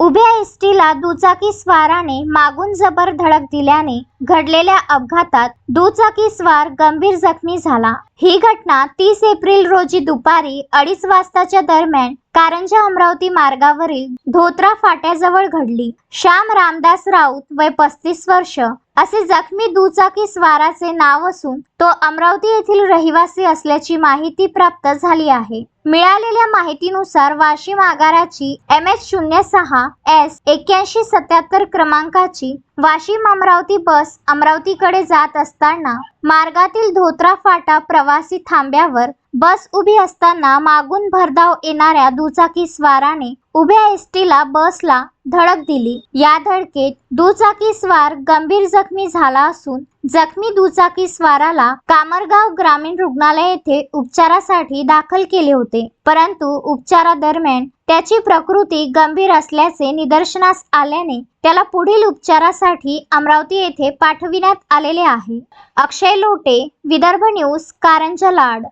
उभ्या एसटीला दुचाकी स्वाराने मागून जबर धडक दिल्याने घडलेल्या अपघातात दुचाकी स्वार गंभीर जखमी झाला. ही घटना तीस एप्रिल रोजी दुपारी अडीच वाजताच्या दरम्यान कारंजा अमरावती मार्गावरील धोत्रा फाट्याजवळ घडली. श्याम रामदास राऊत वय पस्तीस वर्ष असे जखमी दुचाकी स्वाराचे नाव असून तो अमरावती येथील रहिवासी असल्याची माहिती प्राप्त झाली आहे. मिळालेल्या माहितीनुसार वाशिम आगाराची एम एच शून्य सहा एस एक्क्याऐंशी सत्याहत्तर क्रमांकाची वाशिम अमरावती बस अमरावतीकडे जात असताना मार्गातील धोत्रा फाटा प्रवासी थांब्यावर बस उभी असताना मागून भरधाव येणाऱ्या दुचाकी स्वाराने उभ्या एसटीला बसला धडक दिली. या धडकेत दुचाकी स्वार गंभीर जखमी झाला असून जखमी दुचाकी स्वाराला कामरगाव ग्रामीण रुग्णालय येथे उपचारासाठी दाखल केले होते. परंतु उपचारादरम्यान त्याची प्रकृती गंभीर असल्याचे निदर्शनास आल्याने त्याला पुढील उपचारासाठी अमरावती येथे पाठविण्यात आलेले आहे. अक्षय लोटे विदर्भ न्यूज कारंजा लाड.